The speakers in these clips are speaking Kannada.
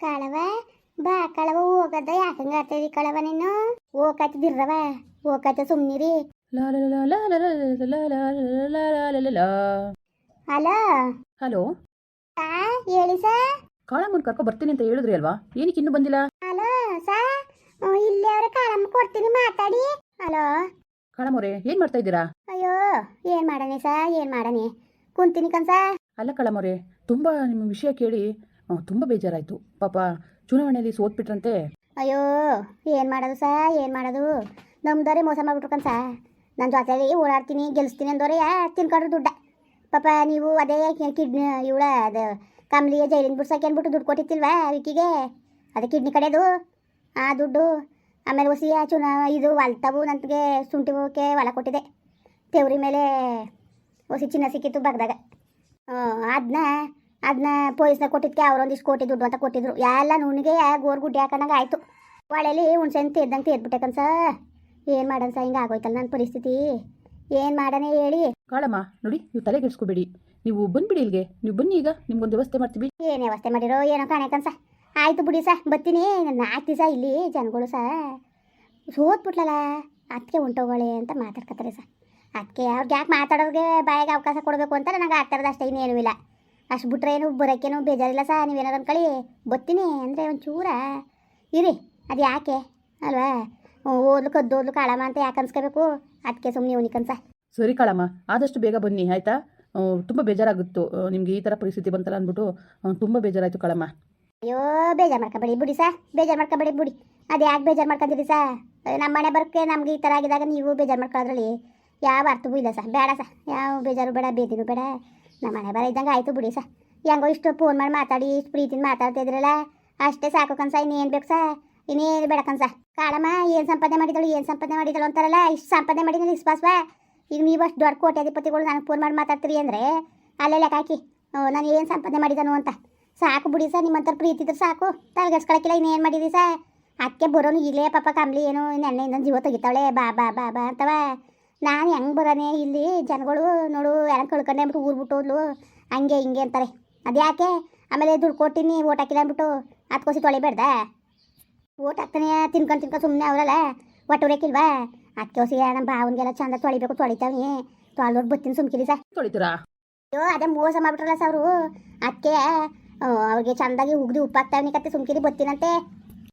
ಕಳವ ಬಾ ಕಳವ ಹೋಗದ ಯಾಕಂಗ ಆತೇವಿ ಕಳವ ನೀನು ಓಕಾತಿದಿರ್ರವ ಓಕಾತ ಸುಮ್ನಿರಿ ಹಲೋ ಹಲೋ ಆ ಹೇಳಿ ಸಾ ಕಾಳಮ್ಮನ್ ಕರ್ಕೊ ಬರ್ತೀನಿ ಅಂತ ಹೇಳಿದ್ರಿ ಅಲ್ವಾ ಏನಕ್ಕೆ ಇನ್ನೂ ಬಂದಿಲ್ಲ ಹಲೋ ಸಾ ಇಲ್ಲಿ ಅವ್ರ ಕಾಳಮ್ಮ ಕೊಡ್ತೀನಿ ಮಾತಾಡಿ ಹಲೋ ಕಳಮೋರೆ ಏನ್ ಮಾಡ್ತಾ ಇದ್ದೀರಾ ಅಯ್ಯೋ ಏನ್ ಮಾಡನೆ ಸಾ ಏನ್ ಮಾಡನೆ ಕುಂತೀನಿ ಕನ್ಸಾ ಅಲ್ಲ ಕಳಮೋರೆ ತುಂಬಾ ನಿಮ್ಮ ವಿಷಯ ಕೇಳಿ ತುಂಬಾ ಬೇಜಾರಾಯ್ತು. ಪಾಪ ಚುನಾವಣೆಯಲ್ಲಿ ಸೋತ್ಬಿಟ್ರಂತೆ ಅಯ್ಯೋ, ಏನ್ ಮಾಡೋದು ಸಾ, ಏನ್ ಮಾಡೋದು? ನಮ್ದವ್ರೆ ಮೋಸ ಮಾಡ್ಬಿಟ್ರು ಸಾ. ನನ್ನ ಜೊತೆಲಿ ಓಡಾಡ್ತೀನಿ ಗೆಲ್ಲಿಸ್ತೀನಿ ಯಾ ತಿನ್ಕೊಂಡ್ರು ದುಡ್ಡ? ಪಾಪ ನೀವು ಅದೇ ಕಿಡ್ನಿ, ಇವಳ ಅದು ಕಮ್ಲಿಯ ಜೈಲಿನ ಬಿಡ್ಸಕ್ಕೆ ಅಂದ್ಬಿಟ್ಟು ದುಡ್ಡು ಕೊಟ್ಟಿತ್ತಿಲ್ವಾ ವಿಕಿಗೆ? ಅದೇ ಕಿಡ್ನಿ ಕಡೆದು? ಆ ದುಡ್ಡು ಆಮೇಲೆ ಉಸಿ ಆ ಚುನಾ, ಇದು ಹೊಲ್ತವು ನನಗೆ ಶುಂಠಿ ಹೋಗಕ್ಕೆ ಹೊಲ ಕೊಟ್ಟಿದೆ. ತೆವ್ರಿ ಮೇಲೆ ಹೊಸಿ ಚಿನ್ನ ಸಿಕ್ಕಿತ್ತು ಬಗ್ದಾಗ. ಅದನ್ನ ಅದನ್ನ ಪೊಲೀಸ್ನ ಕೊಟ್ಟಿದ್ದಕ್ಕೆ ಅವರೊಂದಿಷ್ಟು ಕೋಟಿ ದುಡ್ಡು ಅಂತ ಕೊಟ್ಟಿದ್ರು. ಎಲ್ಲ ನುಣ್ಣಿಗೆ ಗೋರ್ ಗುಡ್ಡೆ ಹಾಕೊಂಡಂಗೆ ಆಯಿತು. ಒಳೆಲಿ ಹುಣ್ಸೆನ್ ತೆದ್ದಂಗೆ ತೆದ್ಬಿಟ್ಟೆ ಕನ್ಸ ಏನು ಮಾಡೋಣ ಸ ಹಿಂಗೆ ಆಗೋಯ್ತಲ್ಲ ನನ್ನ ಪರಿಸ್ಥಿತಿ. ಏನು ಮಾಡೋಣ ಹೇಳಿ. ಕಾಳಮ್ಮ ನೋಡಿ ನೀವು ತಲೆ ಕೆಡಿಸ್ಕೋಬೇಡಿ. ನೀವು ಬಂದ್ಬಿಡಿ ಇಲ್ಲಿಗೆ. ನೀವು ಬನ್ನಿ ಈಗ ನಿಮ್ಗೊಂದು ವ್ಯವಸ್ಥೆ ಮಾಡ್ತೀವಿ. ಏನು ವ್ಯವಸ್ಥೆ ಮಾಡಿರೋ ಏನೋ ಕಾಣೆ ಕನ್ಸ ಆಯಿತು ಬಿಡಿ ಸ ಬರ್ತೀನಿ. ನಾಲ್ಕು ದಿವಸ ಇಲ್ಲಿ ಜನಗಳು ಸ ಸೋತ್ಬಿಟ್ಲಲ್ಲ ಅದಕ್ಕೆ ಹೊಂಟೋಗೋಳೆ ಅಂತ ಮಾತಾಡ್ಕತ್ತಾರೆ ಸ ಅದಕ್ಕೆ ಅವ್ರಿಗೆ ಯಾಕೆ ಮಾತಾಡೋರಿಗೆ ಬಾಯಿಗೆ ಅವಕಾಶ ಕೊಡಬೇಕು ಅಂತ ನನಗೆ ಆಗ್ತಾರದು ಅಷ್ಟೇ ಇನ್ನೇನೂ ಇಲ್ಲ. ಅಷ್ಟು ಬಿಟ್ರೆ ಏನು ಬರೋಕ್ಕೇನೋ ಬೇಜಾರಿಲ್ಲ ಸ ನೀವೇನಾರು ಅನ್ಕೊಳ್ಳಿ ಬರ್ತೀನಿ ಅಂದರೆ ಒಂಚೂರ ಇರಿ. ಅದು ಯಾಕೆ? ಅಲ್ವಾ? ಓದ್ಲು ಕದ್ದೋದ್ಲು ಕಾಳಮ್ಮ ಅಂತ ಯಾಕೆ ಅನ್ಸ್ಕೋಬೇಕು? ಅದಕ್ಕೆ ಸುಮ್ಮನೆ ಇವನಿ ಕನ್ಸ ಸರಿ ಕಾಳಮ್ಮ ಆದಷ್ಟು ಬೇಗ ಬನ್ನಿ ಆಯಿತಾ? ತುಂಬ ತುಂಬಾ ನಿಮಗೆ ಈ ಥರ ಪರಿಸ್ಥಿತಿ ಬಂತಲ್ಲ ಅಂದ್ಬಿಟ್ಟು ತುಂಬ ತುಂಬಾ ಬೇಜಾರಾಯಿತು ಕಾಳಮ್ಮ. ಅಯ್ಯೋ ಬೇಜಾರು ಮಾಡ್ಕೊಬೇಡಿ ಬಿಡಿ ಸಾ. ಬೇಜಾರು ಮಾಡ್ಕೊಬೇಡಿ ಬಿಡಿ. ಅದು ಯಾಕೆ ಬೇಜಾರು ಮಾಡ್ಕೊಂತೀರಿ ಸಾ? ನಮ್ಮ ಮನೆ ಬರೋಕ್ಕೆ ನಮ್ಗೆ ಈ ಥರ ಆಗಿದಾಗ ನೀವು ಬೇಜಾರು ಮಾಡ್ಕೊಳ್ಳೋದ್ರಲ್ಲಿ ಯಾವ ಅರ್ಥವೂ ಇಲ್ಲ ಸಾ. ಬೇಡ ಸಾ. ಯಾವ ಬೇಜಾರು ಬೇಡ ಬೇದಿನೂ ಬೇಡ. ನಮ್ಮ ಮನೆ ಬರ ಇದ್ದಂಗೆ ಆಯಿತು ಬಿಡಿ ಸಾ ಹೆಂಗೋ ಇಷ್ಟು ಫೋನ್ ಮಾಡಿ ಮಾತಾಡಿ, ಇಷ್ಟು ಪ್ರೀತಿನ ಮಾತಾಡ್ತಿದ್ರಲ್ಲ ಅಷ್ಟೇ ಸಾಕು ಕನ್ಸ ಇನ್ನೇನು ಬೇಕು ಸಾ ಇನ್ನೇನು ಬೇಡ ಕನ್ಸ ಕಾಳಮ್ಮ, ಏನು ಸಂಪಾದನೆ ಮಾಡಿದಳು, ಏನು ಸಂಪಾದನೆ ಮಾಡಿದಳು ಅಂತಾರಲ್ಲ, ಇಷ್ಟು ಸಂಪಾದನೆ ಮಾಡಿದ್ರೆ ವಿಶ್ವಾಸವಾ ಈಗ ನೀವು ಅಷ್ಟು ದೊಡ್ಡ ಕೋಟ್ಯಾಧಿಪತಿಗಳು ನನಗೆ ಫೋನ್ ಮಾಡಿ ಮಾತಾಡ್ತೀರಿ ಅಂದರೆ, ಅಲ್ಲೇ ಲೆಕ್ಕ ಹಾಕಿ ನಾನು ಏನು ಸಂಪಾದನೆ ಮಾಡಿದನು ಅಂತ. ಸಾಕು ಬಿಡಿ ಸರ್ ನಿಮ್ಮಂತರ ಪ್ರೀತಿ ಇದ್ರೆ ಸಾಕು. ತಲೆಗೆಸ್ಕೊಳಕಿಲ್ಲ ಇನ್ನೇನು ಮಾಡಿದ್ರಿ ಸರ್? ಅಕ್ಕೆ ಬರೋನು ಈಗಲೇ ಪಾಪ ಕಂಬ್ಲಿ ಏನು ನೆನ್ನೆಯಿಂದ ಜೀವ ತೆಗಿತಾವಳೆ ಬಾ ಬಾ ಬಾ ಬಾ ಅಂತವ. ನಾನು ಹೆಂಗೆ ಬರೋನೆ? ಇಲ್ಲಿ ಜನಗಳು ನೋಡು ಎಲ್ಲ ಕಳ್ಕೊಂಡೆ ಅಂದ್ಬಿಟ್ಟು ಊರು ಬಿಟ್ಟು ಹೋದ್ಲು. ಹಂಗೆ ಹಿಂಗೆ ಅಂತಾರೆ. ಅದ್ಯಾಕೆ? ಆಮೇಲೆ ದುಡ್ಡು ಕೊಟ್ಟಿನಿ ಓಟ್ ಹಾಕಿಲ್ಲ ಅಂದ್ಬಿಟ್ಟು ಅದಕ್ಕೋಸಿ ತೊಳಿಬೇಡ್ದ ಓಟ್ ಹಾಕ್ತಾನೆ ತಿನ್ಕೊಂಡು ತಿನ್ಕೊಂಡು ಸುಮ್ಮನೆ ಅವರಲ್ಲ. ಒಟ್ಟು ಉರೇಕಿಲ್ವಾ ಅದಕ್ಕೆ ಹೊಸಿ ನಮ್ಮ ಭಾವನಿಗೆಲ್ಲ ಚಂದ ತೊಳಿಬೇಕು ತೊಳಿತಾವನಿ ತೊಳೆದೋಟ್ ಬತ್ತೀನಿ ಸುಮ್ಕಿರಿ ಸರ್ ತೊಳಿತೀರಾ? ಅಯ್ಯೋ ಅದೇ ಮೋಸ ಮಾಡ್ಬಿಟ್ರಲ್ಲ ಸರ್ ಅವರು. ಅದಕ್ಕೆ ಅವ್ರಿಗೆ ಚಂದಾಗಿ ಉಗ್ದು ಉಪ್ಪು ಹಾಕ್ತಾವನಿ ಕತ್ತೆ ಸುಮ್ಕಿರಿ ಬತ್ತೀನಂತೆ.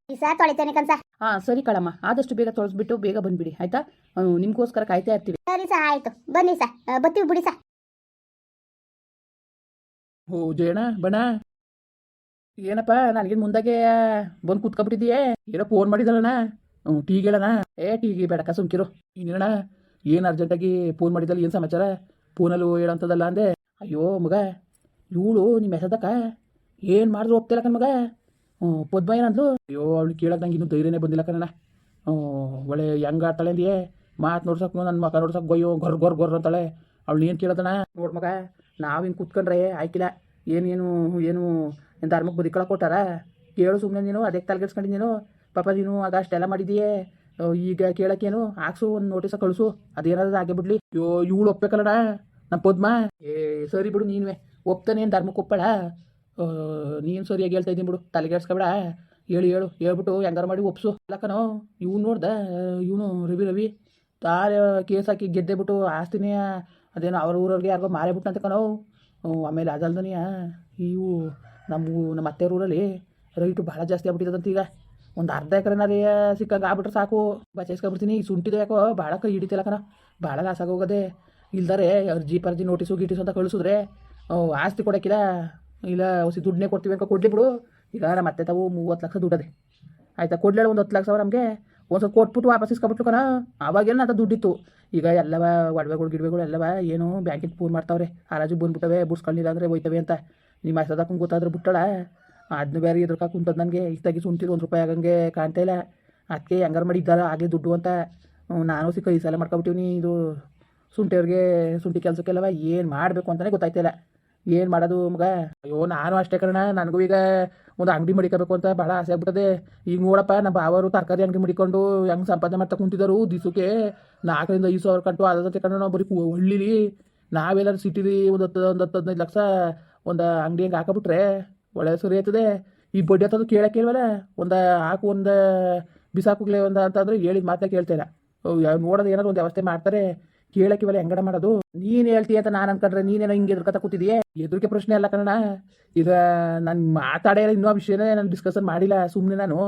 ದಿಸ ತೊಳಿತೇನೆ ಕನ್ಸ. ಹಾ ಸರಿ ಕಳಮ್ಮ. ಆದಷ್ಟು ಬೇಗ ತೊಳಸ್ಬಿಟ್ಟು ಬೇಗ ಬಂದ್ಬಿಡಿ ಆಯ್ತಾ? ನಿಮ್ಗೋಸ್ಕರ ಕಾಯ್ತಾ ಇರ್ತೀವಿ. ಸರಿ ಸರ್ ಆಯ್ತು. ಬನ್ನಿ ಬತ್ತೀವಿ ಬಿಡಿ ಓ ಜಯಣ ಬಣ ಏನಪ್ಪ ನನಗೆ ಮುಂದಾಗೆ ಬಂದು ಕೂತ್ಕೊಬಿಟ್ಟಿದೀಯೇ ಏನೋ ಫೋನ್ ಮಾಡಿದಲ್ಲಣ್ಣ. ಹ್ಞೂ ಟೀಗೆ ಹೇಳಣ ಏ ಟೀಗೆ ಬೇಡಕ್ಕ ಸುಮ್ಕಿರು. ಇನ್ನೇಣ ಏನು ಅರ್ಜೆಂಟಾಗಿ ಫೋನ್ ಮಾಡಿದಲ್ಲ ಏನು ಸಮಾಚಾರ? ಫೋನಲ್ಲೂ ಹೇಳೋಂಥದ್ದಲ್ಲ ಅಂದೆ. ಅಯ್ಯೋ ಮಗ. ಇವಳು ನಿಮ್ಮ ಹೆಸದಕ್ಕ ಏನು ಮಾಡಿದ್ರು ಒಪ್ತಿಲ್ಲ ಮಗ? ಹ್ಞೂ ಪದ್ಮ ಏನಂದ್ಲು ಅಯ್ಯೋ, ಅವಳು ಕೇಳೋದಂಗೆ ಇನ್ನೂ ಧೈರ್ಯನೇ ಬಂದಿಲ್ಲ ಕಣ ಒಳ್ಳೆ ಹೆಂಗೆ ಆಡ್ತಾಳೆ ಅಂದಿಯೇ. ಮಾತು ನೋಡ್ಸಕ್ಕೆ ನನ್ನ ಮಗ ನೋಡ್ಸಕ್ಕೆ ಗೊಯ್ಯೋ ಗೊರ್ ಗೊರ್ ಗೊರ್ ಅಂತಾಳೆ. ಅವಳು ಏನು ಕೇಳೋದಣ್ಣ? ನೋಡ್ ಮಗ, ನಾವು ಹಿಂಗೆ ಕೂತ್ಕೊಂಡ್ರೆ ಆಯ್ಕಿಲ್ಲ. ಏನೇನು ಏನು ಧರ್ಮಕ್ಕೆ ಬದುಕೊಳಕ್ಕೆ ಕೊಟ್ಟಾರ ಕೇಳು ಸುಮ್ಮನೆ ನೀನು ಅದಕ್ಕೆ ತಲೆಗೆಡ್ಸ್ಕೊಂಡು ನೀನು. ಪಾಪ ನೀನು ಅದು ಮಾಡಿದೀಯೇ. ಈಗ ಕೇಳೋಕ್ಕೇನು? ಹಾಕ್ಸು, ಒಂದು ನೋಟಿಸ ಕಳಿಸು. ಅದೇನಾದ್ರು ಆಗೇ ಬಿಡ್ಲಿ. ಅಯ್ಯೋ, ಇವಳು ಒಪ್ಬೇಕಲ್ಲಡ ನಮ್ಮ ಪದ್ಮ. ಏ, ಸರಿ ಬಿಡು ನೀನುವೆ. ಒಪ್ತಾನೆ ಏನು ಧರ್ಮಕ್ಕೆ ಒಪ್ಪಳ? ನೀನು ಸರಿಯಾಗಿ ಹೇಳ್ತಾ ಇದ್ದೀನಿ ಬಿಡು. ತಲೆಗೆಡ್ಸ್ಕೊಬೇಡ ಹೇಳು ಹೇಳು. ಹೇಳ್ಬಿಟ್ಟು ಹೆಂಗಾರು ಮಾಡಿ ಒಪ್ಸು. ಅಲ್ಲಕ್ಕನೋ ಇವ್ನು ನೋಡ್ದೆ, ಇವನು ರವಿ ರವಿ. ತಾಳೆ ಕೇಸ್ ಹಾಕಿ ಗೆದ್ದೆ ಬಿಟ್ಟು ಆಸ್ತಿನೇ, ಅದೇನೋ ಅವ್ರ ಊರವ್ರಿಗೆ ಯಾರಿಗೋ ಮಾರೇ ಅಂತ ಕಣೋ. ಆಮೇಲೆ ಅದಲ್ದನೆಯ ಇವು ನಮ್ಮ ನಮ್ಮ ಅತ್ತೆ ಊರಲ್ಲಿ ರೈಟು ಭಾಳ ಜಾಸ್ತಿ ಆಗ್ಬಿಟ್ಟಿದಂತ ಈಗ. ಒಂದು ಅರ್ಧ ಎಕರೆನಾರೇ ಸಿಕ್ಕಂಗೆ ಆಗ್ಬಿಟ್ರೆ ಸಾಕು. ಬಚಾಯಿಸ್ಕೊಬಿಡ್ತೀನಿ ಈ ಸುಂಟಿದ ಯಾಕೋ ಭಾಳ ಕೈ ಹಿಡಿತಿಲ್ಲ ಕಣ. ಭಾಳ ಲಾಸಾಗೋಗದೆ. ಇಲ್ದಾರೆ, ಅರ್ಜಿ ಪರ್ಜಿ ನೋಟಿಸು ಗೀಟಿಸು ಅಂತ ಕಳಿಸಿದ್ರೆ ಆಸ್ತಿ ಕೊಡೋಕ್ಕಿಲ್ಲ. ಇಲ್ಲ ಹೊಸಿ ದುಡ್ಡನ್ನೇ ಕೊಡ್ತೀವಿ ಅಂತ ಕೊಡ್ಲಿ ಬಿಡು. ಈಗ ನಮ್ಮ ಅತ್ತೆ ತಾವು ಮೂವತ್ತು ಲಕ್ಷ ದುಡ್ಡದೆ. ಆಯ್ತಾ? ಕೊಡ್ಲೇಳ ಒಂದು ಹತ್ತು ಲಕ್ಷ ಸಾವಿರ ನಮಗೆ. ಒಂದು ಸ್ವಲ್ಪ ಕೊಟ್ಬಿಟ್ಟು ವಾಪಸ್ ಇಸ್ಕೊಬಿಟ್ಲು ಕಣ. ಅವಾಗೇನು ಅಂತ ದುಡ್ಡಿತ್ತು. ಈಗ ಎಲ್ಲವ ಒಡವೆಗಳು, ಗಿಡವೆಗಳು ಎಲ್ಲವ ಏನು ಬ್ಯಾಂಕಿಗೆ ಫೋನ್ ಮಾಡ್ತಾವ್ರೆ. ಹರಾಜು ಬಂದ್ಬಿಟ್ಟವೆ ಬುಡ್ಸ್ಕೊಂಡಿಲ್ಲ ಅಂದರೆ ಹೋಯ್ತವೆ ಅಂತ. ನಿಮ್ಮ ಹೆಸದಕ್ಕೂ ಗೊತ್ತಾದ್ರೆ ಬಿಟ್ಟಳ. ಅದನ್ನ ಬೇರೆ ಎದ್ರಕ ಕುಂತದ್ದು ನನಗೆ. ಇಷ್ಟಾಗಿ ಸುಂತಿದ್ದು ಒಂದು ರೂಪಾಯಿ ಆಗಂಗೆ ಕಾಣ್ತಾ ಇಲ್ಲ. ಅದಕ್ಕೆ ಹೆಂಗಾರು ಮಾಡಿ ಇದ್ದಾರ, ಆಗಲಿ ದುಡ್ಡು ಅಂತ. ನಾನು ಸಿಕ್ಕ ಈ ಸಲ ಮಾಡ್ಕೊಬಿಟ್ಟಿವ್ನಿ. ಇದು ಸುಂಟಿಯವ್ರಿಗೆ ಶುಂಠಿ ಕೆಲಸಕ್ಕೆಲ್ಲವ ಏನು ಮಾಡಬೇಕು ಅಂತಲೇ ಗೊತ್ತಾಯ್ತಿಲ್ಲ ಏನು ಮಾಡೋದು ಮಗ? ಅಯ್ಯೋ, ನಾನು ಅಷ್ಟೇ ಕಣ ನನಗೂ ಈಗ ಒಂದು ಅಂಗಡಿ ಮಡಿಕೋಬೇಕು ಅಂತ ಭಾಳ ಆಸೆ ಆಗ್ಬಿಟ್ಟದೆ. ಈಗ ನೋಡಪ್ಪ, ನಮ್ಮ ಬಾವರು ತರಕಾರಿ ಅಂಗಡಿ ಮಡಿಕೊಂಡು ಹೆಂಗೆ ಸಂಪಾದನೆ ಮಾಡ್ತಾ ಕುಂತಿದ್ದಾರೆ ದಿವಸಕ್ಕೆ ನಾಲ್ಕರಿಂದ ಐದು ಸಾವಿರ ಕಂಟು ಅದ ಕಂಡು ನಾವು ಬರೀ ಹಳ್ಳಿಲಿ. ನಾವೆಲ್ಲರೂ ಸಿಟಿಲಿ ಒಂದು ಹತ್ತು ಒಂದು ಹತ್ತು ಹದಿನೈದು ಲಕ್ಷ ಒಂದು ಅಂಗಡಿ ಹಂಗೆ ಹಾಕಬಿಟ್ರೆ ಒಳ್ಳೆ ಸರಿ ಆಯ್ತದೆ. ಈ ಬಡ್ಡಿ ಹತ್ತದು ಕೇಳಕ್ಕೆ ಇಲ್ವಲ್ಲ ಒಂದು ಹಾಕು, ಒಂದು ಬಿಸಾಕುಗ್ಲೆ ಒಂದು ಅಂತಂದ್ರೆ ಹೇಳಿದ ಮಾತೇ ಕೇಳ್ತೇನೆ ನೋಡೋದು ಏನಾದ್ರು ಒಂದು ವ್ಯವಸ್ಥೆ ಮಾಡ್ತಾರೆ. ಕೇಳಕ್ಕಿವಲ್ಲ ಹೆಂಗಡ ಮಾಡೋದು? ನೀನು ಹೇಳ್ತೀಯ ಅಂತ ನಾನು ಅನ್ಕೊಂಡ್ರೆ ನೀನೇನೋ ಹಿಂಗೆ ಎದುರ್ಕತ ಕೂತಿದೀಯೇ? ಎದುರಿಕೆ ಪ್ರಶ್ನೆ ಅಲ್ಲ ಕಣ ಇದು ನಾನು ಮಾತಾಡೇ ಇನ್ನೂ ವಿಷಯನೇ ನಾನು ಡಿಸ್ಕಷನ್ ಮಾಡಿಲ್ಲ ಸುಮ್ಮನೆ ನಾನು.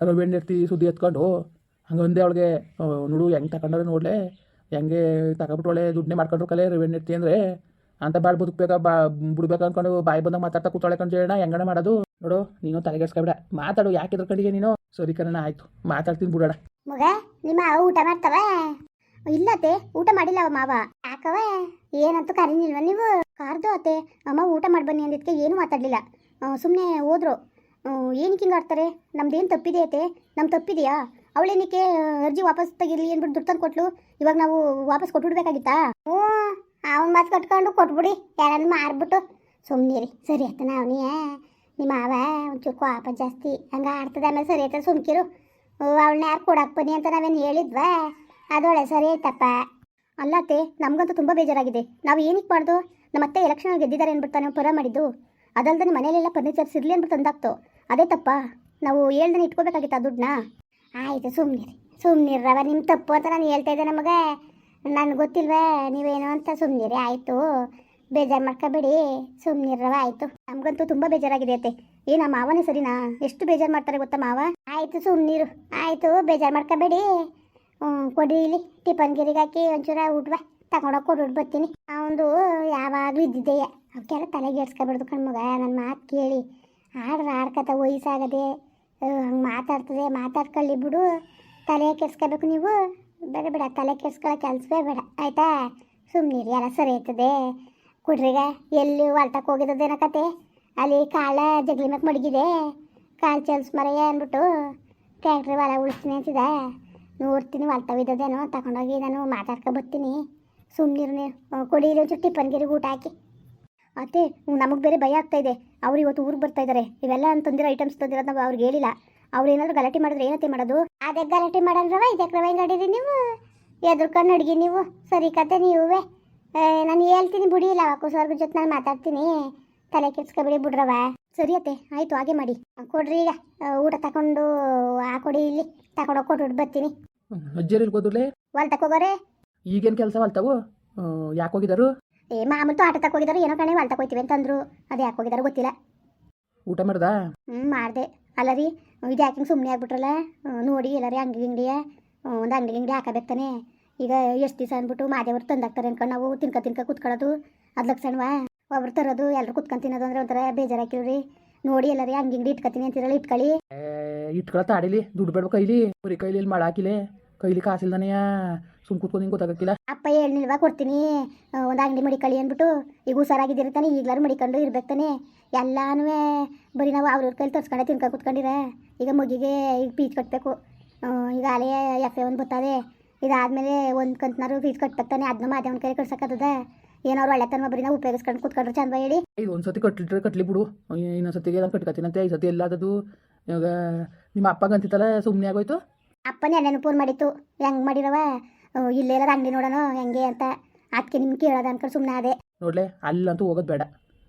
ರವೆಣ್ಣಿರ್ತಿ ಸುದ್ದಿ ಎತ್ಕೊಂಡು. ಒಂದೇ ಅವಳಿಗೆ ನೋಡು, ಹೆಂಗೆ ತಗೊಂಡ್ರೆ ನೋಡ್ಲೆ. ಹೆಂಗೆ ತಗೊಬಿಟ್ಟೊಳೆ ದುಡ್ಡನ್ನೇ ಮಾಡ್ಕೊಂಡ್ರು ಕಲೆ ರವೆಣ್ಣಿರ್ತಿ ಅಂದರೆ. ಅಂತ ಬಾಳ್ ಬದುಕ್ಬೇಕಾ, ಬಾ, ಬಿಡ್ಬೇಕು ಅನ್ಕೊಂಡು ಬಾಯಿ ಬಂದಾಗ ಮಾತಾಡ್ತಾ ಕೂತಾಳೆ ಕಣ್ ಹೇಳೋಣ ಹೆಂಗಣ ಮಾಡೋದು? ನೋಡು, ನೀನು ತಲೆಗೆಡ್ಸ್ಕೊಬೇಡ. ಮಾತಾಡು, ಯಾಕೆ ಎದ್ರಕೊಂಡಿಗೆ ನೀನು? ಸರಿ ಕಣ ಆಯ್ತು. ಮಾತಾಡ್ತೀನಿ ಬಿಡೋಣ. ಮಗ, ನಿಮ್ಮ ಊಟ ಮಾಡ್ತವ? ಇಲ್ಲತ್ತೆ, ಊಟ ಮಾಡಿಲ್ಲ ಮಾವ. ಯಾಕವ ಏನಂತೂ ಕರೀನಿಲ್ವ ನೀವು? ಕಾರ್ದು ಅತ್ತೆ. ಅಮ್ಮ ಊಟ ಮಾಡಿ ಬನ್ನಿ ಅಂದಿದ್ಕೆ ಏನೂ ಮಾತಾಡಲಿಲ್ಲ. ಸುಮ್ಮನೆ ಹೋದ್ರು. ಏನಕ್ಕೆ ಹಿಂಗೆ ಆಡ್ತಾರೆ? ನಮ್ದೇನು ತಪ್ಪಿದೆ ಅತ್ತೆ. ನಮ್ಮ ತಪ್ಪಿದೆಯಾ? ಅವಳೇನಕ್ಕೆ ಅರ್ಜಿ ವಾಪಸ್ ತೆಗಿರಲಿ ಅಂದ್ಬಿಟ್ಟು ದುಡ್ಡು ತಂದು ಕೊಟ್ಲು? ಇವಾಗ ನಾವು ವಾಪಸ್ ಕೊಟ್ಬಿಡ್ಬೇಕಾಗಿತ್ತಾ ಹ್ಞೂ, ಅವ್ನ ಮಾತು ಕಟ್ಕೊಂಡು ಕೊಟ್ಬಿಡಿ. ಯಾರನ್ನು ಮಾರ್ಬಿಟ್ಟು. ಸುಮ್ಮನಿರಿ ಸರಿ ಆಯ್ತು ನಾವನೇ ನಿಮ್ಮ ಮಾವ, ಒಂಚೂರು ಕೋಪ ಜಾಸ್ತಿ ಹಂಗೆ ಆಡ್ತದೆ ಆಮೇಲೆ ಸರಿ ಆಯ್ತದೆ ಸುಮ್ಕಿರು. ಅವಳನ್ನ ಯಾರು ಕೊಡಕ್ಕೆ ಬನ್ನಿ ಅಂತ ನಾವೇನು ಹೇಳಿದ್ವಾ? ಅದೊಳೆ, ಸರಿ ಆಯ್ತಪ್ಪ. ಅಲ್ಲತ್ತೆ ನಮಗಂತೂ ತುಂಬ ಬೇಜಾರಾಗಿದೆ. ನಾವು ಏನಕ್ಕೆ ಮಾಡ್ದು? ನಮ್ಮ ಅತ್ತೆ ಎಲೆಕ್ಷನ್ ಗೆದ್ದಿದ್ದಾರೆ ಅಂದ್ಬಿಟ್ಟು ನಾವು ಪರ ಮಾಡಿದ್ದು. ಅದಲ್ಲದೆ ಮನೇಲೆಲ್ಲ ಫರ್ನಿಚರ್ಸ್ ಇರಲಿ ಅಂದ್ಬಿಟ್ಟು ತಂದಾಕ್ತು. ಅದೇ ತಪ್ಪ. ನಾವು ಹೇಳ್ದೆ ಇಟ್ಕೋಬೇಕಾಗಿತ್ತು ಆ ದುಡ್ಡನ್ನ? ಆಯಿತು ಸುಮ್ಮನಿರಿ ಸುಮ್ಮನಿರ್ರವ ನಿಮ್ಮ ತಪ್ಪು ಅಂತ ನಾನು ಹೇಳ್ತಾ ಇದ್ದೆ ನಮಗೆ. ನನಗೆ ಗೊತ್ತಿಲ್ವೇ, ನೀವೇನು ಅಂತ ಸುಮ್ಮನಿರಿ ಆಯಿತು. ಬೇಜಾರು ಮಾಡ್ಕೋಬೇಡಿ. ಸುಮ್ಮನಿರ್ರವ ಆಯಿತು. ನಮಗಂತೂ ತುಂಬ ಬೇಜಾರಾಗಿದೆ ಅತ್ತೆ. ಏ, ನಮ್ಮ ಮಾವನೇ ಸರಿನಾ? ಎಷ್ಟು ಬೇಜಾರು ಮಾಡ್ತಾರೆ ಗೊತ್ತಾ ಮಾವ? ಆಯಿತು ಸುಮ್ಮನಿರು ಆಯಿತು, ಬೇಜಾರು ಮಾಡ್ಕೋಬೇಡಿ. ಕೊಡಿ ಇಲ್ಲಿ. ಟಿಫನ್ ಗಿರಿಗೆ ಹಾಕಿ ಒಂಚೂರ ಊಟವ ತಗೊಂಡೋಗಿ ಕೊಟ್ಟು ಬರ್ತೀನಿ. ಅವನು ಯಾವಾಗಲೂ ಇದ್ದಿದ್ದೆಯೇ ಅವಕ್ಕೆಲ್ಲ ತಲೆಗೆ ಎಡ್ಸ್ಕೊಬಿಡ್ದು ಕಣ್ಮಗ ನನ್ನ ಮಾತು ಕೇಳಿ. ಆಡ್ರೆ ಆಡ್ಕತ ವಯಸ್ಸಾಗದೆ ಹಂಗೆ ಮಾತಾಡ್ತದೆ, ಮಾತಾಡ್ಕೊಳ್ಳಿ ಬಿಡು. ತಲೆ ಕೆಡ್ಸ್ಕೋಬೇಕು ನೀವು. ಬೇಡ ಬೇಡ. ತಲೆ ಕೆಡ್ಸ್ಕೊಳ್ಳೋ ಕೆಲಸವೇ ಬೇಡ. ಆಯಿತಾ? ಸುಮ್ಮನಿರಿ ಎಲ್ಲ ಸರಿ ಆಯ್ತದೆ. ಕುಡ್ರಿಗ ಎಲ್ಲಿ ಹೊಲ್ಟಕ್ಕೆ ಹೋಗಿದ್ದದೇನೋ ಕತೆ. ಅಲ್ಲಿ ಕಾಳ ಜಗ್ಲಿ ಮ್ಯಾಕೆ ಮಡಗಿದೆ ಕಾಲು ಚಲ್ಸ್ ಮರೆಯ ಅಂದ್ಬಿಟ್ಟು. ಟ್ಯಾಕ್ಟ್ರಿ ಹೊಲ ಉಳಿಸ್ತೀನಿ ಅಂತಿದ ನೋಡ್ತೀನಿ ಹೊಲ್ತವಿದ್ದದೇನೋ ತಗೊಂಡೋಗಿ ನಾನು ಮಾತಾಡ್ಕೊ ಬರ್ತೀನಿ ಸುಮ್ಮನೆ ನೀವು ಕೊಡಿ ಇಲ್ಲಿ ಒಂಚೂರು ಟಿಫನ್ ಗಿರಿಗೆ ಊಟ ಹಾಕಿ. ಅತ್ತೆ ನಮಗೆ ಬೇರೆ ಭಯ ಆಗ್ತಾ ಇದೆ. ಅವ್ರು ಇವತ್ತು ಊರಿಗೆ ಬರ್ತಾ ಇದ್ದಾರೆ ಇವೆಲ್ಲ ಅಂತಂದಿರೋ ಐಟಮ್ಸ್ ತಂದಿರೋದು ನಾವು ಅವ್ರಿಗೆ ಹೇಳಿಲ್ಲ. ಅವ್ರು ಏನಾದರೂ ಗಲಾಟೆ ಮಾಡಿದ್ರೆ ಏನತ್ತೆ ಮಾಡೋದು? ಅದೇ ಗಲಾಟೆ ಮಾಡಲ್ರವ ಇದಕ್ಕೆ ರವೆ ನಡೀರಿ ನೀವು? ಎದುರ್ಕೊಂಡು ಅಡುಗೆ ನೀವು. ಸರಿ ಕತೆ ನೀವೇ. ನಾನು ಹೇಳ್ತೀನಿ ಬಿಡಿ ಇಲ್ಲ ಕುಸರ್ಗ ಜೊತೆ ನಾನು ಮಾತಾಡ್ತೀನಿ. ತಲೆ ಕೆಡ್ಸ್ಕೊಬಿಡಿ ಬಿಡ್ರವ. ಸರಿ ಅತ್ತೆ ಆಯಿತು ಹಾಗೆ ಮಾಡಿ. ಕೊಡ್ರಿ ಈಗ. ಊಟ ತಗೊಂಡು ಹಾಕೊಡಿ ಇಲ್ಲಿ. ತಗೊಂಡೋಗಿ ಕೊಟ್ಟು ಬರ್ತೀನಿ. ಅಜ್ಜರಿ ಹೋದ್ರಲೆ ಹೊಲ್ ತಕೋಗೋರೆ ಈಗೇನ್ ಕೆಲಸ ಹೊಲ್ತಾವು ಯಾಕೆ ಹೋಗಿದಾರು? ಏ ಮಾಮೂಲು ತೋಟ ತಕೋಗಿದಾರು ಏನೋ ಕಣೆ ಹೊಲ್ ತಕೋತೀವಿ ಅಂತಂದ್ರು. ಅದು ಯಾಕೆ ಹೋಗಿದಾರು ಗೊತ್ತಿಲ್ಲ. ಊಟ ಮಾಡ್ದಾ? ಹ್ಞೂ ಮಾಡಿದೆ. ಅಲ್ಲ ರೀ ಇದು ಯಾಕೆ ಸುಮ್ಮನೆ ಆಗ್ಬಿಟ್ರಲ್ಲ? ನೋಡಿ ಎಲ್ಲರಿ ಅಂಗಡಿ ಅಂಗಡಿಯ ಒಂದು ಅಂಗಡಿ ಅಂಗಡಿ ಹಾಕಬೇಕಾನೆ ಈಗ ಎಷ್ಟು ದಿವಸ ಅಂದ್ಬಿಟ್ಟು ಮಾದೇವ್ರು ತಂದಾಕ್ತಾರೆ ಅನ್ಕೊಂಡು ನಾವು ತಿನ್ಕ ತಿನ್ಕ ಕುತ್ಕೊಳ್ಳೋದು. ಅದು ಲಕ್ಷಣವಾ ಒಬ್ರು ತರೋದು ಎಲ್ಲರೂ ಕುತ್ಕೊಂಡು ತಿನ್ನೋದು ಅಂದ್ರೆ ಒಂಥರ ಬೇಜಾರಾಕಿವ್ರಿ ನೋಡಿ ಎಲ್ಲಾರಿ ಅಂಗಡಿ ಗಿಂಡಿ ಇಟ್ಕೊತೀನಿ ಅಂತಿರಲ್ಲ ಇಟ್ಕೊಳ್ಳಿ. ಇಟ್ಕೊಳತ್ತ ತಾಡಿಲಿ ದುಡ್ಡು ಬೇಡ ಕೈಲಿ. ಬರೀ ಕೈಲಿ ಇಲ್ಲಿ ಮಾಡಾಕಿಲೆ? ಕೈಲಿ ಕಾಸಿಲ್ದನೆಯ ಸುಮ್ ಕೂತ್ಕೊಂಡು ಹಿಂಗೆ ಗೊತ್ತಾಗಕ್ಕಿಲ್ಲ? ಅಪ್ಪ ಹೇಳಿಲ್ವಾ ಕೊಡ್ತೀನಿ. ಒಂದು ಅಂಗಡಿ ಮಡಿಕಳಿ ಅಂದ್ಬಿಟ್ಟು ಈಗ ಹುಷಾರಾಗಿದ್ದೀರಿ ತಾನೆ ಈಗ್ಲಾರು ಮಡಿಕೊಂಡು ಇರ್ಬೇಕು ತಾನೆ. ಎಲ್ಲಾನು ಬರೀ ನಾವು ಅವ್ರ ಇವ್ರ ಕೈಲಿ ತರ್ಸ್ಕೊಂಡೆ ತಿನ್ಕ ಕುತ್ಕೊಂಡಿರ. ಈಗ ಮಗಿಗೆ ಈಗ ಪೀಚ್ ಕಟ್ಟಬೇಕು ಈಗ ಅಲೆ ಎಫ್ ಎ ಒಂದು ಬರ್ತದೆ ಇದಾದ್ಮೇಲೆ ಒಂದು ಕಂತನಾರು ಫೀಸ್ ಕಟ್ಬೇಕು ತಾನೆ ಅದನ್ನ ಮಾಧ್ಯಮ ಕೈ ಕಟ್ಸಕ್ಕತ್ತದ ಏನೋ ಒಳ್ಳೆತನ ಒಬ್ಬರಿನ ಉಪಯೋಗಿಸ್ಕೊಂಡು ಕುತ್ಕೊಂಡ್ರೆ ಚಂದ ಹೇಳಿ. ಇದು ಒಂದು ಸತಿ ಕಟ್ಲಿಟ್ರೆ ಕಟ್ಲಿ ಬಿಡು. ಇನ್ನೊಂದು ಸತಿಗೆ ನಾನು ಕಟ್ಕೊತೀನಂತೆ ಈ ಸತಿ ಎಲ್ಲದದು ಇವಾಗ ನಿಮ್ಮ ಅಪ್ಪಗಂತಿತ್ತಲ್ಲ ಸುಮ್ಮನೆ ಆಗೋಯ್ತು? ಅಪ್ಪನೇ ಅಲ್ಲೇನು ಫೋನ್ ಮಾಡಿತ್ತು. ಹೆಂಗೆ ಮಾಡಿರವ? ಇಲ್ಲೇ ಇರೋದು ಅಂಗಡಿ ನೋಡೋಣ ಹೆಂಗೆ ಅಂತ. ಅದಕ್ಕೆ ನಿಮ್ಗೆ ಕೇಳೋದ ಅನ್ಕೊಂಡು ಸುಮ್ಮನೆ ಅದೇ ನೋಡ್ಲೆ ಅಲ್ಲಂತೂ ಹೋಗೋದು ಬೇಡ.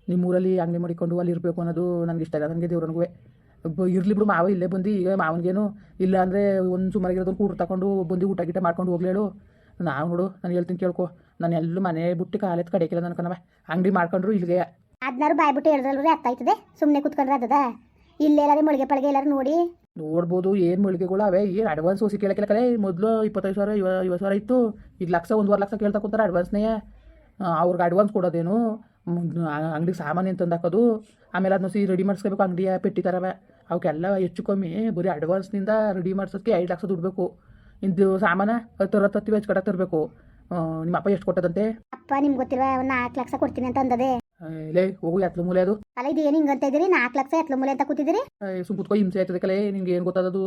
ನಿಮ್ಮೂರಲ್ಲಿ ಅಂಗಡಿ ಮಾಡಿಕೊಂಡು ಅಲ್ಲಿ ಇರಬೇಕು ಅನ್ನೋದು ನನಗೆ ಇಷ್ಟ ಇಲ್ಲ ನನಗೆ ದೇವ್ರನಿಗೂ. ಇರಲಿ ಬಿಡು ಮಾವ ಇಲ್ಲೇ ಬಂದು ಈಗ ಮಾವನಿಗೇನು ಇಲ್ಲ ಅಂದರೆ ಒಂದು ಸುಮಾರಾಗಿರೋದೊಂದು ಕೂಡ್ರು ತಗೊಂಡು ಬಂದು ಊಟ ಗೀಟ ಮಾಡ್ಕೊಂಡು ಹೋಗ್ಲೇಳು. ನಾವು ನೋಡು ನಾನು ಹೇಳ್ತೀನಿ ಕೇಳ್ಕೊ. ನಾನು ಎಲ್ಲೂ ಮನೆ ಬಿಟ್ಟು ಕಾಲೆತ್ತು ಕಡೆಕಿಲ್ಲ ನನ್ಕನವ ಅಂಗಡಿ ಮಾಡ್ಕೊಂಡ್ರು ಇಲ್ಲಿಗೆ. ಅದ್ನಾರು ಬಾಯ್ಬಿಟ್ಟು ಹೇಳಿದ್ರಲ್ರಿ ಅರ್ಥ ಆಯ್ತದೆ ಸುಮ್ಮನೆ ಕುತ್ಕೊಂಡ್ರೆ ಅದದ ಇಲ್ಲೆಲ್ಲಾರು ಮೊಳಿಗೆ ಪಳಿಗೆ ಎಲ್ಲಾರು ನೋಡಿ. ನೋಡ್ಬೋದು ಏನು ಮೊಳಿಗೆಗಳು ಅವೇ. ಏನು ಅಡ್ವಾನ್ಸ್ ಹೋಗಿ ಕೇಳಕ್ಕಿಲ್ಲ ಕಲೆ ಮೊದಲು ಇಪ್ಪತ್ತೈದು ಸಾವಿರ ಇವ ಐವತ್ತು ಸಾವಿರ ಇತ್ತು. ಈಗ ಲಕ್ಷ ಒಂದೂವರೆ ಲಕ್ಷ ಕೇಳ್ತಾ ಕೂತಾರೆ ಅಡ್ವಾನ್ಸ್ನೇ ಅವ್ರಿಗೆ ಅಡ್ವಾನ್ಸ್ ಕೊಡೋದೇನು. ಅಂಗಡಿಗೆ ಸಾಮಾನು ಏನು ತಂದಾಕೋದು. ಆಮೇಲೆ ಅದನ್ನ ಸಿ ರೆಡಿ ಮಾಡಿಸ್ಕೋಬೇಕು ಅಂಗಡಿಯ ಪೆಟ್ಟಿ ಥರವ ಅವಕ್ಕೆಲ್ಲ ಹೆಚ್ಚು ಕಮ್ಮಿ. ಬರೀ ಅಡ್ವಾನ್ಸ್ನಿಂದ ರೆಡಿ ಮಾಡ್ಸೋದಕ್ಕೆ ಐದು ಲಕ್ಷ ದುಡ್ಬೇಕು. ಇಂದು ಸಾಮಾನು ಹತ್ತು ಹತ್ತು ಹೆಚ್ಚು ಕಡೆ ತರಬೇಕು. ನಿಮ್ಮ ಅಪ್ಪ ಎಷ್ಟು ಕೊಟ್ಟದಂತೆ? ಅಪ್ಪ ನಿಮ್ಗೆ ಗೊತ್ತಿಲ್ವಾ ಒಂದು ನಾಲ್ಕು ಲಕ್ಷ ಕೊಡ್ತೀನಿ ಅಂತ ಅಂದದೆ. ಲೇ ಹೋಗು ಎತ್ಲು ಮೂಲೆ ಅದು. ಅಲ್ಲ ಇದು ಏನು ಹಿಂಗಂತ ಇದ್ದೀರಿ? ನಾಲ್ಕು ಲಕ್ಷ ಎತ್ಲ ಮೂಲೆ ಅಂತ ಕೂತಿದ್ದೀರಿ? ಸುಮ್ ಕುತ್ಕೊ ಹಿಂಸೆ ಆಯ್ತದೆ ಕಲೆ. ನಿಮ್ಗೆ ಏನು ಗೊತ್ತದದು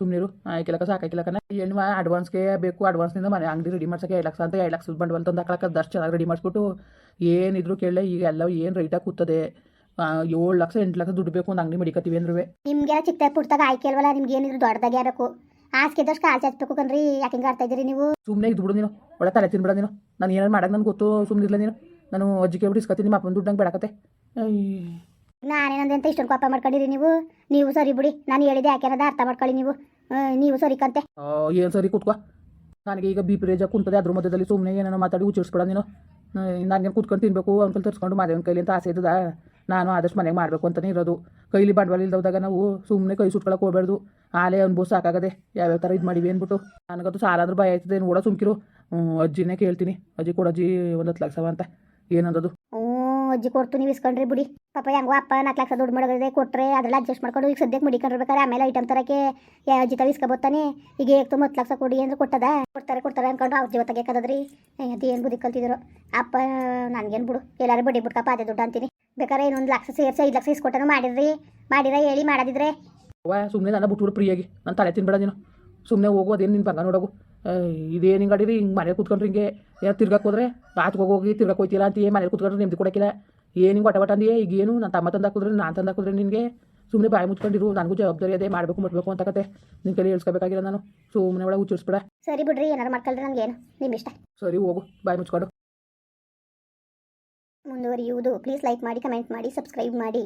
ಸುಮ್ಮನಿರು ಆಯ್ಕೆಲಕ ಸಾಕಾಯ್ಕಿಲ್ಲಕನ ಹೆಣ್ಣು ಅಡ್ವಾನ್ಸ್ಗೆ ಬೇಕು ಅಡ್ವಾನ್ಸ್ನಿಂದ ಮನೆ ಅಂಗಡಿ ರೆಡಿ ಮಾಡ್ಸಕ್ಕೆ ಎರಡು ಲಕ್ಷ ಅಂತ ಎರಡು ಲಕ್ಷ ಬಂಡವಾಳ ತಂದು ಹಾಕಳಕ್ಕೆ ದಷ್ಟು ಚೆನ್ನಾಗಿ ರೆಡಿ ಮಾಡಿಸ್ಬಿಟ್ಟು ಏನಿದ್ರು ಕೇಳಲೆ ಈಗ ಎಲ್ಲ ಏನು ರೈಟಾಗಿ ಕೂತದೆ? ಏಳು ಲಕ್ಷ ಎಂಟು ಲಕ್ಷ ದುಡ್ಡು ಬೇಕು ಒಂದು ಅಂಗಡಿ ಮಡಿಕತ್ತೀವಿ ಅಂದ್ರೆ ನಿಮ್ಗೆಲ್ಲ ಚಿಕ್ಕ ಪುಟ್ಟದಾಗ ಆಯ್ಕೆ ಅಲ್ವಲ್ಲ ನಿಮ್ಗೆ ಏನಿದ್ರು ದೊಡ್ಡದಾಗೆ ಆಗಬೇಕು ಹಾಸಿಗೆ ಇದ್ದಷ್ಟು ಕಾಲು ಚಾಚ್ಬೇಕು ಕಣ್ರಿ ಯಾಕೆ ಹಿಂಗೆ ಆಡ್ತಾ ಇದ್ದೀರಿ ನೀವು? ಸುಮ್ಮನೆ ಇದು ಬಿಡು ನೀನು ಒಳ್ಳೆ ತಲೆ ತಿನ್ಬಿಡ ನೀನು. ನಾನು ಏನಾರು ಮಾಡೋದು ನನಗೆ ಗೊತ್ತು ಸುಮ್ಮನೆ ಇರಲಿಲ್ಲ ನೀನು. ನಾನು ಅಜ್ಜಿ ಕೇಳ್ಬಿಟ್ಟು ಇಸ್ಕೊತೀನಿ ನಿಮ್ಮ ಅಪ್ಪನ ದುಡ್ಡು ನಂಗೆ ಬೇಡಕತ್ತೆ ನಾನೇನಂದೆ ಅಂತ ಇಷ್ಟೊಂದು ಕೋಪ ಮಾಡ್ಕೊಂಡಿರಿ ನೀವು? ನೀವು ಸರಿ ಬಿಡಿ ನಾನು ಹೇಳಿದೆ ಯಾಕೆ ಅನ್ನೋದು ಅರ್ಥ ಮಾಡ್ಕೊಳ್ಳಿ ನೀವು. ನೀವು ಸರಿ ಕಂತೆ. ಏನು ಸರಿ ಕುತ್ಕೋ. ನನಗೆ ಈಗ ಬಿ ಪಿ ರೇಜ ಕುಂತದೆ ಅದ್ರ ಮಧ್ಯದಲ್ಲಿ ಸುಮ್ಮನೆ ಏನೇನೋ ಮಾತಾಡಿ ಉಚ್ಚಿಡ್ಸ್ಬೇಡ ನೀನು. ನನಗೆ ಕೂತ್ಕೊಂಡು ತಿನ್ಬೇಕು ಅಂಕಲ್ ತರಿಸ್ಕೊಂಡು ಮಾದೇವನ ಕೈಲಿ ಅಂತ ಆಸೆ ಇದ್ದದ? ನಾನು ಆದಷ್ಟು ಮನೆಗೆ ಮಾಡಬೇಕು ಅಂತಲೇ ಇರೋದು. ಕೈಲಿ ಬಂಡವಾಳ ಇಲ್ದವಾಗ ನಾವು ಸುಮ್ಮನೆ ಕೈ ಸುಟ್ಕೊಳಕ್ಕೆ ಹೋಗ್ಬಾರ್ದು. ಆಲೇ ಅನ್ಬೋದು ಸಾಕಾಗದೆ ಯಾವ್ಯಾವ ಥರ ಇದು ಮಾಡಿವಿ ಅಂದ್ಬಿಟ್ಟು. ನನಗಂತೂ ಸಾಲ ಅಂದ್ರೆ ಭಯ ಆಯ್ತದೆ ನೋಡೋ ಸುಮ್ಕಿರು. ಹ್ಞೂ ಅಜ್ಜಿನೇ ಕೇಳ್ತೀನಿ. ಅಜ್ಜಿ ಕೊಡಜ್ಜಿ ಒಂದು ಹತ್ತು ಲಕ್ಷವ ಅಂತ. ಏನಂದದು? ಹ್ಞೂ, ಅಜ್ಜಿ ಕೊಡ್ತು ನೀವು ಇಸ್ಕೊಂಡ್ರಿ ಬಿಡಿ. ಪಾಪ ಹೆಂಗೋ ಅಪ್ಪ ನಾಲ್ಕು ಲಕ್ಷ ದುಡ್ಡು ಮಾಡೋದೇ ಕೊಟ್ಟರೆ ಅದೆಲ್ಲ ಅಡ್ಜಸ್ಟ್ ಮಾಡ್ಕೊಂಡು ಈಗ ಸದ್ಯಕ್ಕೆ ಮಡಿಕೊಂಡಿರ್ಬೇಕಾರೆ ಆಮೇಲೆ ಐಟಮ್ ತರಕ್ಕೆ ಅಜ್ಜಿ ತಾವು ಇಸ್ಕೊಬೋತಾನೆ ಈಗ ಏಕ್ ತುಂಬ ಹತ್ತು ಲಕ್ಷ ಕೊಡಿ ಅಂದ್ರೆ ಕೊಟ್ಟದ? ಕೊಡ್ತಾರೆ ಕೊಡ್ತಾರೆ ಅನ್ಕೊಂಡು ಅವ್ರ ಜೀವ ತೆಗಿಯಕ್ಕದದ್ರಿ ಅದು ಏನು ಬುದ್ಧಿ ಕಲ್ತಿದ್ರು? ಅಪ್ಪ ನನಗೇನು ಬಿಡು. ಎಲ್ಲರೂ ಬಡ್ಡಿ ಬಿಡ್ಕಪ್ಪ ಅದೇ ದುಡ್ಡು ಅಂತೀನಿ ಬೇಕಾದ್ರೆ ಇನ್ನೊಂದು ಲಕ್ಷ ಸೇರಿಸಿ ಐದು ಲಕ್ಷ ಇಸ್ಕೊಟ್ಟನು ಮಾಡಿದ್ರಿ ಮಾಡಿರ ಹೇಳಿ ಮಾಡದಿದ್ರೆ ವಾ ಸುಮ್ಮನೆ ನನ್ನ ಬಿಟ್ಬಿಡು ಫ್ರೀಯಾಗಿ ನಾನು ತಲೆ ತಿನ್ಬೇಡ ನೀನು. ಸುಮ್ಮನೆ ಹೋಗು ಅದೇನು ನಿನ್ನ ಬಂಗ ನೋಡೋಗು. ಇದೇನು ಹಿಂಗೆ ಅಡಿರಿ ಹಿಂಗೆ ಮನೇಲಿ ಕೂತ್ಕೊಂಡ್ರೆ ಹಿಂಗೆ. ಏನೋ ತಿರ್ಗಕ್ಕೆ ಹೋದ್ರೆ ರಾತ್ಗೆ ಹೋಗಿ ತಿರ್ಗಕ್ಕೆ ಹೋಯ್ತಿಲ್ಲ ಅಂತ ಮನೇಲಿ ಕೂತ್ಕೊಂಡ್ರೆ ನಿಮ್ದು ಕೊಡೋಕ್ಕಿಲ್ಲ. ಏನು ಹಿಂಗೆ ಒಟ ಒಟ್ಟಂದಿ ಈಗ ಏನು? ನನ್ನ ತಮ್ಮ ತಂದು ಹಾಕಿದ್ರೆ ನಾನು ತಂದು ಹಾಕಿದ್ರೆ ನಿನಗೆ? ಸುಮ್ಮನೆ ಬಾಯಿ ಮುಚ್ಕೊಂಡಿರು ನನಗೂ ಜವಾಬ್ದಾರಿ ಅದೇ ಮಾಡಬೇಕು ಮುಟ್ಬೇಕು ಅಂತ ಕತೆ. ನಿನ್ನ ಕೈಲಿ ಹೇಳ್ಸ್ಕೋಬೇಕಾಗಿಲ್ಲ ನಾನು. ಸುಮ್ಮನೆ ಒಳಗೆ ಹುಚ್ಚಿಡ್ಸ್ಬೇಡ ಸರಿ ಬಿಡ್ರಿ ಏನಾರು ಮಾಡ್ಕೊಳ್ರಿ ಏನು ನಿಮ್ಮ ಇಷ್ಟ. ಸರಿ ಹೋಗು ಬಾಯಿ ಮುಚ್ಕೊಂಡು. ಮುಂದುವರಿಯುವುದು. ಪ್ಲೀಸ್ ಲೈಕ್ ಮಾಡಿ ಕಮೆಂಟ್ ಮಾಡಿ ಸಬ್ಸ್ಕ್ರೈಬ್ ಮಾಡಿ.